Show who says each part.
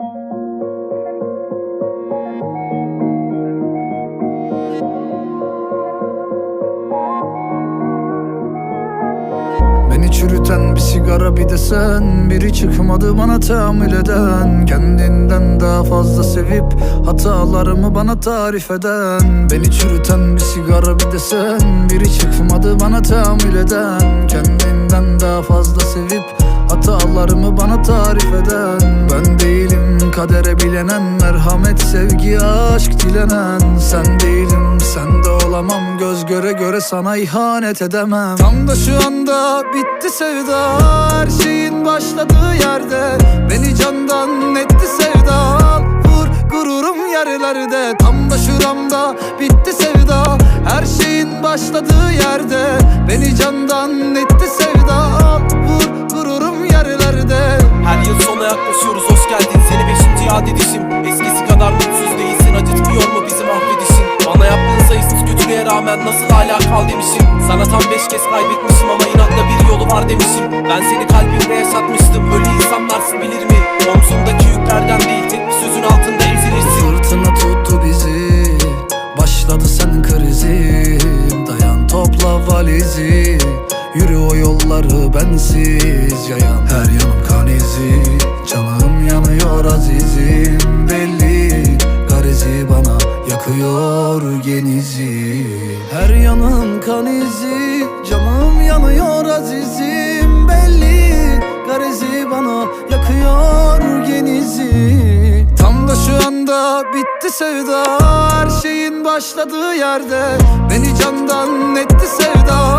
Speaker 1: Beni çürüten bir sigara bir de sen. Biri çıkmadı bana tahammül eden. Kendinden daha fazla sevip Hatalarımı bana tarif eden. Beni çürüten bir sigara bir de sen. Biri çıkmadı bana tahammül eden. Kendinden daha fazla sevip Hatalarımı bana tarif eden. Ben değilim kadere bilenen Merhamet, sevgi, aşk dilenen Sen değilim, sen de olamam Göz göre göre sana ihanet edemem. Tam da şu anda bitti sevda Her şeyin başladığı yerde. Beni candan etti sevda Vur gururum yerlerde. Tam da şuramda bitti sevda Her şeyin başladığı yerde. Beni candan etti sevda Vur gururum yerlerde.
Speaker 2: Her yıl sona yaklaşıyoruz rağmen Nasıl hala kal demişim. Sana tam beş kez kaybetmişim Ama inatla bir yolu var demişim. Ben seni kalbimde yaşatmıştım. Öyle insanlarsın bilir mi? Omzumdaki yüklerden değil Tek bir sözün altında ezilirsin.
Speaker 1: Fırtına tuttu bizi. Başladı senin krizin. Dayan topla valizi. Yürü o yolları bensiz. Yayan Her yanım kan yanım kan izi Canım yanıyor azizim. Belli Garezi bana yakıyor genizi Tam da şu anda bitti sevda Her şeyin başladığı yerde. Beni candan etti sevda